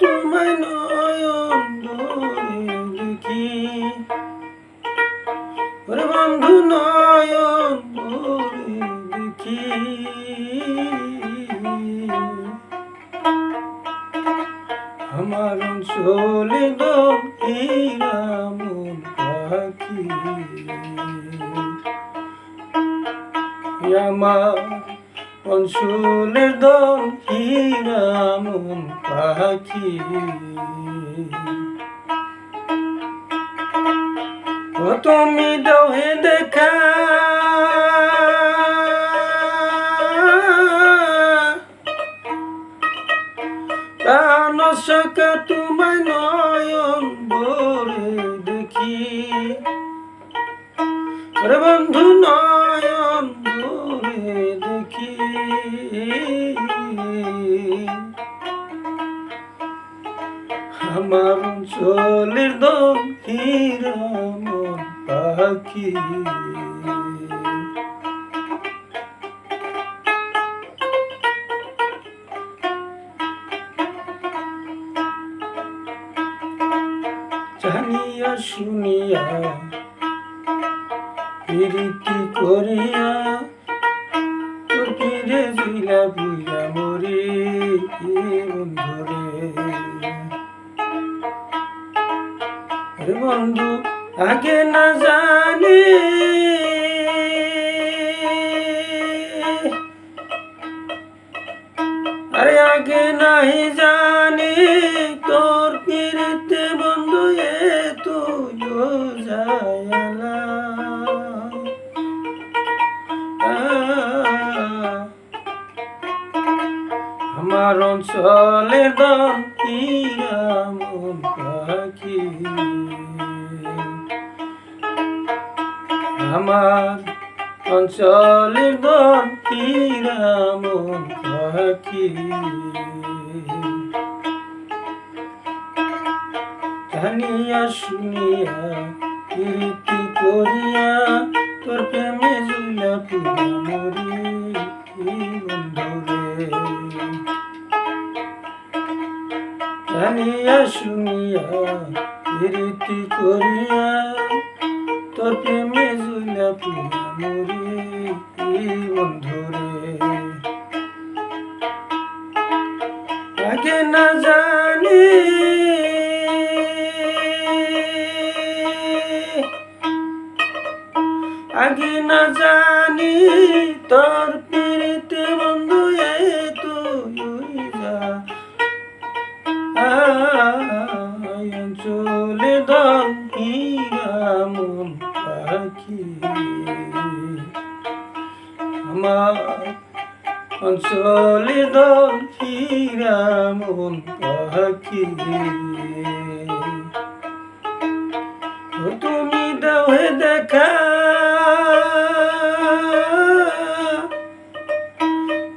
তোমায় নয়ন দেখি। ওরে বন্ধু নয়ন দেখি। আমার অঞ্চলে দম পাখি আমার অঞ্চলে দম হীরামন পাখি? ও তুমি দহে দেখা। সকা তোমায় নয়ন ভরে দেখি। বন্ধু, নয়ন দেখি আমার অঞ্চলের দম হিরাম পাখি। জানিয়া শুনিয়া প্রীতি করিয়া বন্ধুরে। বন্ধু আগে না জানি। আরে আগে নাই জানি। আমার অঞ্চলের দম হিরামন পাখি। আমার অঞ্চলের দম হিরামন পাখি। জানিয়া শুনিয়া কীর্তি করিয়া তোর প্রেমে জুলা পুরা মরি শুনিয়া কীর্তি করিয়া, তোর প্রেমে জুলা পুরা মরি বন্ধুরে। আগে না জানি আগে না জানি তোর দম হিরামন পাখি। আমার অঞ্চলে দম হিরামন পাখি। তুমি দাও দেখা।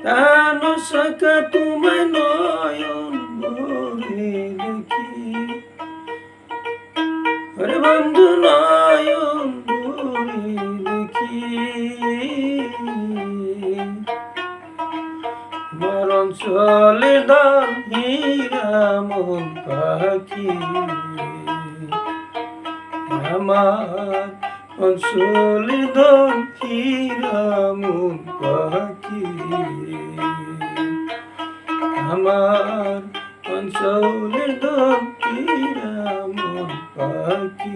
প্রাণ সকা তোমায় নয়ন দেখি। বন্ধু নয়ন দেখি। মরণ চলে দাম হীরা মোহন পাখি। আমার অঞ্চলে দাম হীরা মোহন পাখি। আমার অঞ্চলে দাম হীরা பொற்பாக்கி